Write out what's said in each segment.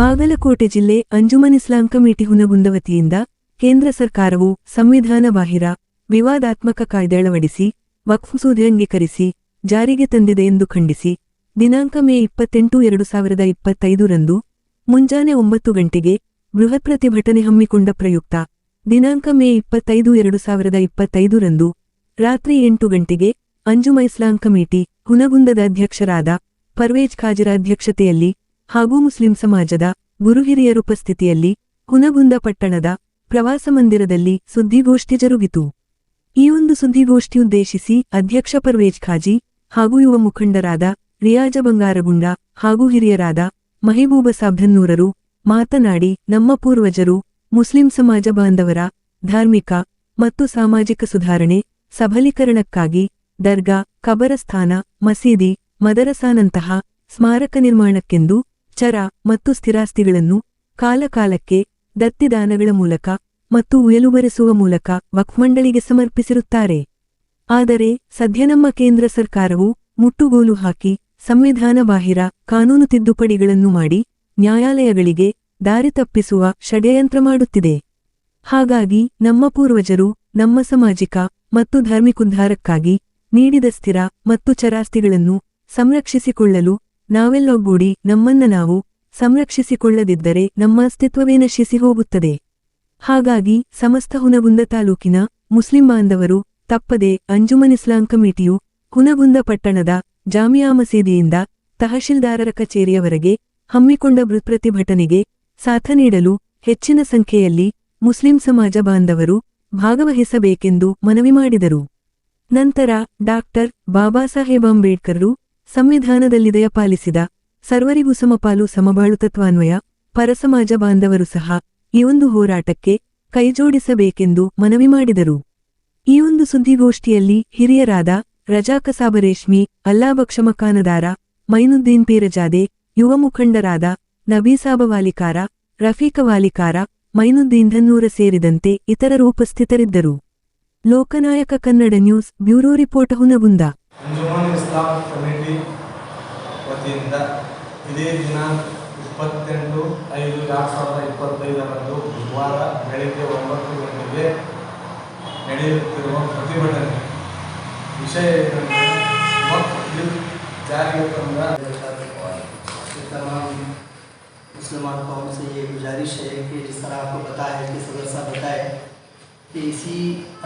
ಬಾಗಲಕೋಟೆ ಜಿಲ್ಲೆ ಅಂಜುಮನ್ ಇಸ್ಲಾಂ ಕಮಿಟಿ ಹುನಗುಂದ ವತಿಯಿಂದ ಕೇಂದ್ರ ಸರ್ಕಾರವು ಸಂವಿಧಾನ ಬಾಹಿರ ವಿವಾದಾತ್ಮಕ ಕಾಯ್ದೆ ಅಳವಡಿಸಿ, ವಕ್ಫ್ ಸುದೃಢೀಕರಿಸಿ ಜಾರಿಗೆ ತಂದಿದೆ ಎಂದು ಖಂಡಿಸಿ, ದಿನಾಂಕ ಮೇ ಇಪ್ಪತ್ತೆಂಟು ಎರಡು ಸಾವಿರದ ಇಪ್ಪತ್ತೈದರಂದು ಮುಂಜಾನೆ ಒಂಬತ್ತು ಗಂಟೆಗೆ ಬೃಹತ್ ಪ್ರತಿಭಟನೆ ಹಮ್ಮಿಕೊಂಡ ಪ್ರಯುಕ್ತ, ದಿನಾಂಕ ಮೇ ಇಪ್ಪತ್ತೈದು ಎರಡು ಸಾವಿರದ ಇಪ್ಪತ್ತೈದರಂದು ರಾತ್ರಿ ಎಂಟು ಗಂಟೆಗೆ ಅಂಜುಮ ಇಸ್ಲಾಂ ಕಮಿಟಿ ಹುನಗುಂದದ ಅಧ್ಯಕ್ಷರಾದ ಪರ್ವೇಜ್ ಖಾಜರ ಅಧ್ಯಕ್ಷತೆಯಲ್ಲಿ ಹಾಗೂ ಮುಸ್ಲಿಂ ಸಮಾಜದ ಗುರುಹಿರಿಯರ ಉಪಸ್ಥಿತಿಯಲ್ಲಿ ಹುನಗುಂದ ಪಟ್ಟಣದ ಪ್ರವಾಸ ಮಂದಿರದಲ್ಲಿ ಸುದ್ದಿಗೋಷ್ಠಿ ಜರುಗಿತು. ಈ ಒಂದು ಸುದ್ದಿಗೋಷ್ಠಿ ಉದ್ದೇಶಿಸಿ ಅಧ್ಯಕ್ಷ ಪರ್ವೇಜ್ ಖಾಜಿ ಹಾಗೂ ಯುವ ಮುಖಂಡರಾದ ರಿಯಾಜ ಬಂಗಾರಗುಂಡ ಹಾಗೂ ಹಿರಿಯರಾದ ಮಹಿಬೂಬ ಸಾಬ್ಧನ್ನೂರರು ಮಾತನಾಡಿ, ನಮ್ಮ ಪೂರ್ವಜರು, ಮುಸ್ಲಿಂ ಸಮಾಜ ಬಾಂಧವರ ಧಾರ್ಮಿಕ ಮತ್ತು ಸಾಮಾಜಿಕ ಸುಧಾರಣೆ, ಸಬಲೀಕರಣಕ್ಕಾಗಿ ದರ್ಗಾ, ಕಬರಸ್ಥಾನ, ಮಸೀದಿ, ಮದರಸಾನಂತಹ ಸ್ಮಾರಕ ನಿರ್ಮಾಣಕ್ಕೆಂದು ಚರ ಮತ್ತು ಸ್ಥಿರಾಸ್ತಿಗಳನ್ನು ಕಾಲಕಾಲಕ್ಕೆ ದತ್ತಿದಾನಗಳ ಮೂಲಕ ಮತ್ತು ಉಯಲುಬರೆಸುವ ಮೂಲಕ ವಕ್ಮಂಡಳಿಗೆ ಸಮರ್ಪಿಸಿರುತ್ತಾರೆ. ಆದರೆ ಸದ್ಯ ನಮ್ಮ ಕೇಂದ್ರ ಸರ್ಕಾರವು ಮುಟ್ಟುಗೋಲು ಹಾಕಿ ಸಂವಿಧಾನ ಬಾಹಿರ ಕಾನೂನು ತಿದ್ದುಪಡಿಗಳನ್ನು ಮಾಡಿ ನ್ಯಾಯಾಲಯಗಳಿಗೆ ದಾರಿ ತಪ್ಪಿಸುವ ಷಡ್ಯಯಂತ್ರ ಮಾಡುತ್ತಿದೆ. ಹಾಗಾಗಿ ನಮ್ಮ ಪೂರ್ವಜರು ನಮ್ಮ ಸಾಮಾಜಿಕ ಮತ್ತು ಧಾರ್ಮಿಕ ಉದ್ಧಾರಕ್ಕಾಗಿ ನೀಡಿದ ಸ್ಥಿರ ಮತ್ತು ಚರಾಸ್ತಿಗಳನ್ನು ಸಂರಕ್ಷಿಸಿಕೊಳ್ಳಲು ನಾವೆಲ್ಲೊಗ್ಗೂಡಿ ನಮ್ಮನ್ನ ನಾವು ಸಂರಕ್ಷಿಸಿಕೊಳ್ಳದಿದ್ದರೆ ನಮ್ಮ ಅಸ್ತಿತ್ವವೇ ನಶಿಸಿ ಹೋಗುತ್ತದೆ. ಹಾಗಾಗಿ ಸಮಸ್ತ ಹುನಗುಂದ ತಾಲೂಕಿನ ಮುಸ್ಲಿಂ ಬಾಂಧವರು ತಪ್ಪದೆ ಅಂಜುಮನ್ ಇಸ್ಲಾಂ ಕಮಿಟಿಯು ಹುನಗುಂದ ಪಟ್ಟಣದ ಜಾಮಿಯಾ ಮಸೀದಿಯಿಂದ ತಹಶೀಲ್ದಾರರ ಕಚೇರಿಯವರೆಗೆ ಹಮ್ಮಿಕೊಂಡ ಪ್ರತಿಭಟನೆಗೆ ಸಾಥ ನೀಡಲು ಹೆಚ್ಚಿನ ಸಂಖ್ಯೆಯಲ್ಲಿ ಮುಸ್ಲಿಂ ಸಮಾಜ ಬಾಂಧವರು ಭಾಗವಹಿಸಬೇಕೆಂದು ಮನವಿ ಮಾಡಿದರು. ನಂತರ ಡಾಕ್ಟರ್ ಬಾಬಾ ಸಾಹೇಬ್ ಅಂಬೇಡ್ಕರ್ರು ಸಂವಿಧಾನದಲ್ಲಿದೆಯ ಪಾಲಿಸಿದ ಸರ್ವರಿಗೂ ಸಮಪಾಲು ಸಮಬಾಳು ತತ್ವಾನ್ವಯ ಪರಸಮಾಜ ಬಾಂಧವರು ಸಹ ಈ ಒಂದು ಹೋರಾಟಕ್ಕೆ ಕೈಜೋಡಿಸಬೇಕೆಂದು ಮನವಿ ಮಾಡಿದರು. ಈ ಒಂದು ಸುದ್ದಿಗೋಷ್ಠಿಯಲ್ಲಿ ಹಿರಿಯರಾದ ರಜಾಕಸಾಬ ರೇಷ್ಮಿ ಅಲ್ಲಾಬಕ್ಷಮಕಾನದಾರ ಮೈನುದ್ದೀನ್ ಪೀರಜಾದೆ, ಯುವ ಮುಖಂಡರಾದ ನಬೀಸಾಬ ವಾಲಿಕಾರ, ರಫೀಕ ವಾಲಿಕಾರ, ಮೈನುದ್ದೀನ್ ಧನ್ನೂರ ಸೇರಿದಂತೆ ಇತರರು ಉಪಸ್ಥಿತರಿದ್ದರು. Lokanayaka Kannada news bureau report Hungund. ವತಿಯಿಂದ ಇದೇ ದಿನ ಇಪ್ಪತ್ತೆಂಟು ಐದು ಎರಡು ಸಾವಿರದ ಇಪ್ಪತ್ತೈದರಂದು ಬುಧವಾರ ಬೆಳಗ್ಗೆ ಒಂಬತ್ತು ಗಂಟೆಗೆ ನಡೆಯುತ್ತಿರುವ ಪ್ರತಿಭಟನೆ ವಿಷಯ ಏನೆಂದರೆ ವಕ್ಫ್ ಬಿಲ್ ಜಾರಿಗೆ ತಂದ कि तमाम मुसलमान कौम से ये गुजारिश है कि जिस तरह आपको पता है कि सदर साहब बताए कि इसी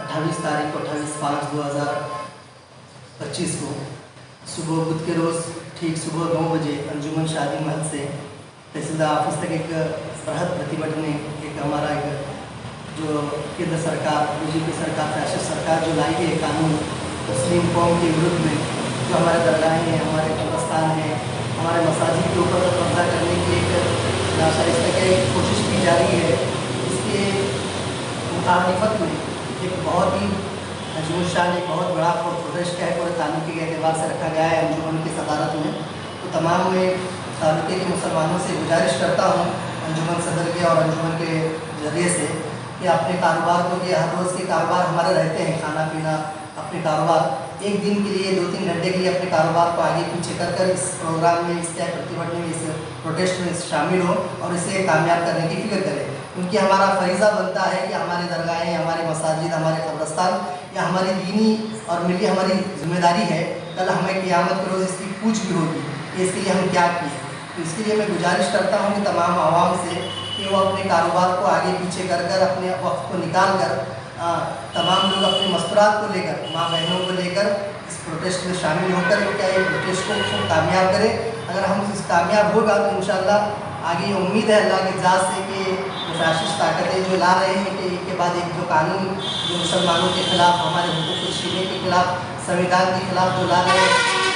28 तारीख को अट्ठाईस पाँच दो हज़ार पच्चीस को सुबह बुध के रोज़ ठीक सुबह नौ बजे अंजुमन शादी महल से तहसीलदार ऑफ़िस तक एक बृहद प्रतिभटने एक हमारा एक जो केंद्र सरकार, बीजेपी सरकार फ़ैशन सरकार जो लाई है कानून, मुस्लिम कौम के विरुद्ध में, जो हमारे दरगाहें हैं, हमारे कब्रस्तान हैं, हमारे मसाजिद के ऊपर कब्जा करने की एक नाशाइस्ता की एक कोशिश की जा रही है, इसके मुखालिफत में एक बहुत ही अंजुमन शाह ने बहुत बड़ा प्रोटेस्ट किया है पूरे तालुके के एतबार से रखा गया है। अंजुमन की सदारत में। तो तमाम मैं तालुके के मुसलमानों से गुजारिश करता हूँ अंजुमन सदर के और अंजुमन के ज़रिए से कि अपने कारोबार को कि हर रोज़ के कारोबार हमारे रहते हैं, खाना पीना, अपने कारोबार। एक दिन के लिए दो तीन घंटे के लिए अपने कारोबार को आगे पीछे कर कर इस प्रोग्राम में, इस त्या प्रतिभटने में, इस प्रोटेस्ट में शामिल हो और इसे कामयाब करने की फ़िक्र करें। क्योंकि हमारा फरीज़ा बनता है कि हमारे दरगाहें, हमारे मसाजिद, हमारे कब्रस्तान, या हमारी दीनी और मिली हमारी ज़िम्मेदारी है कल हमें क़ियामत के रोज़ इसकी पूछ भी होगी कि इसके लिए हम क्या किए? तो इसके लिए मैं गुजारिश करता हूँ कि तमाम आवाम से कि वो अपने कारोबार को आगे पीछे कर कर अपने वक्त को निकाल कर आ, तमाम लोग अपने मस्तूरात को लेकर माँ बहनों को लेकर इस प्रोटेस्ट में शामिल होकर क्या ये प्रोटेस्ट को खूब कामयाब करें। अगर हम इस कामयाब होगा तो इन आगे उम्मीद है अल्लाह की ज़ात से कि जो ताकतें जो ला रहे हैं कि एक के बाद एक जो कानून जो मुसलमानों के खिलाफ हमारे हुकूक छीनने के खिलाफ संविधान के खिलाफ जो ला रहे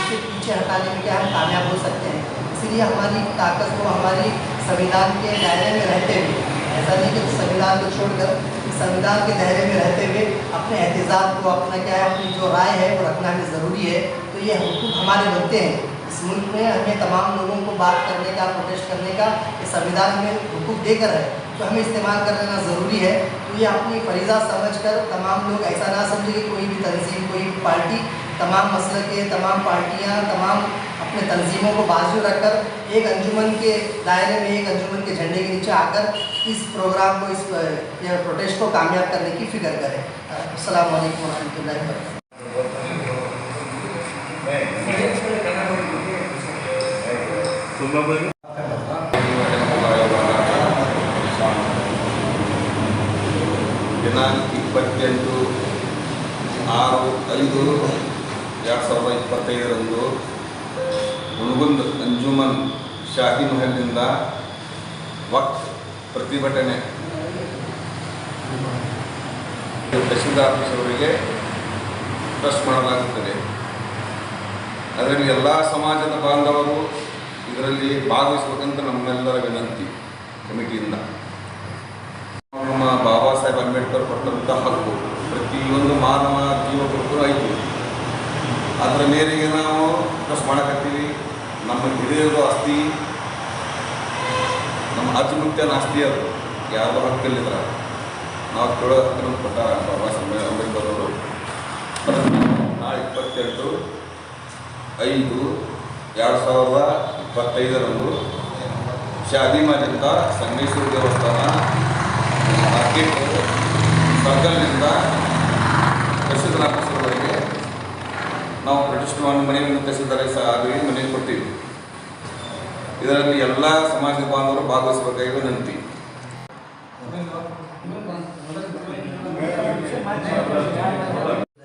उसे पीछे हटाने में क्या हम कामयाब हो सकते हैं? इसलिए हमारी ताकत को हमारी संविधान के दायरे में रहते हुए, ऐसा नहीं कि संविधान को छोड़कर संविधान के दायरे में रहते हुए अपने एहतजाज को, अपना क्या है, अपनी जो राय है, वो रखना भी ज़रूरी है। तो ये हुकूक हमारे बनते हैं। इस मुल्क में हमें तमाम लोगों को बात करने का प्रोटेस्ट करने का संविधान में हुकूक देकर है तो हमें इस्तेमाल कर लेना ज़रूरी है। तो ये अपनी फरीज़ा समझ कर तमाम लोग ऐसा ना समझे कि कोई भी तंजीम, कोई भी पार्टी, तमाम मसल के तमाम पार्टियाँ, तमाम अपने तंजीमों को बाजू रखकर एक अंजुमन के दायरे में, एक अंजुमन के झंडे के नीचे आकर इस प्रोग्राम को, इस प्रोटेस्ट को कामयाब करने की फ़िक्र करें। अस्सलाम वालेकुम रहमतुल्लाहि ದಿನಾಂಕ ಇಪ್ಪತ್ತೆಂಟು ಆರು ಐದು ಎರಡು ಸಾವಿರದ ಇಪ್ಪತ್ತೈದರಂದು ಮುಳುಗುಂದ್ ಅಂಜುಮನ್ ಶಾಹಿ ಮಹಲ್ನಿಂದ ವಕ್ತ ಪ್ರತಿಭಟನೆ ತಹಶೀಲ್ದಾರ್ ಆಫೀಸ್ ಅವರಿಗೆ ಟ್ರಸ್ಟ್ ಮಾಡಲಾಗುತ್ತದೆ. ಅದರಲ್ಲಿ ಎಲ್ಲ ಸಮಾಜದ ಬಾಂಧವರು ಇದರಲ್ಲಿ ಭಾಗವಹಿಸಬೇಕಂತ ನಮ್ಮೆಲ್ಲರ ವಿನಂತಿ ಕಮಿಟಿಯಿಂದ. ನಮ್ಮ ಬಾಬಾ ಸಾಹೇಬ್ ಅಂಬೇಡ್ಕರ್ ಕೊಟ್ಟಂಥ ಹಕ್ಕು ಪ್ರತಿಯೊಂದು ಮಾನವ ಜೀವ ಕೊಟ್ಟರು ಐತಿ ಅದರ ಮೇರೆಗೆ ನಾವು ಟ್ರಸ್ಟ್ ಮಾಡಕತ್ತೀವಿ. ನಮ್ಮ ಹಿರಿಯರು ಆಸ್ತಿ, ನಮ್ಮ ಅಜ್ಮುತ್ಯನ ಆಸ್ತಿ ಅದು. ಯಾರು ಹಕ್ಕಲ್ಲಿದ್ರ? ನಾವು ಕೇಳೋ ಹಕ್ಕನ್ನು ಕೊಟ್ಟಾರ ಬಾಬಾ ಸಾಹೇಬ್ ಅಂಬೇಡ್ಕರ್ ಅವರು. ನಾಳೆ ಇಪ್ಪತ್ತೆಂಟು, ಐದು ಎರಡು ಸಾವಿರದ ಇಪ್ಪತ್ತೈದರಂದು ಶಾದಿಮಾಜಿಂದ ಸಂಗಮೇಶ್ವರ ದೇವಸ್ಥಾನ ಮಾರ್ಕೆಟ್ ಸರ್ಕಲ್ನಿಂದ ಆಫೀಸರ್ವರೆಗೆ ನಾವು ಪ್ರತಿಷ್ಠಾನ ಮನೆಯನ್ನು ತಹಸೀಲ್ದಾರ್ ಆಗಲಿ ಮನೆ ಕೊಡ್ತೀವಿ ಇದರಲ್ಲಿ ಎಲ್ಲ ಸಮಾಜದ ಬಾಂಧವರು ಭಾಗವಹಿಸಬೇಕಾಗಿ ವಿನಂತಿ.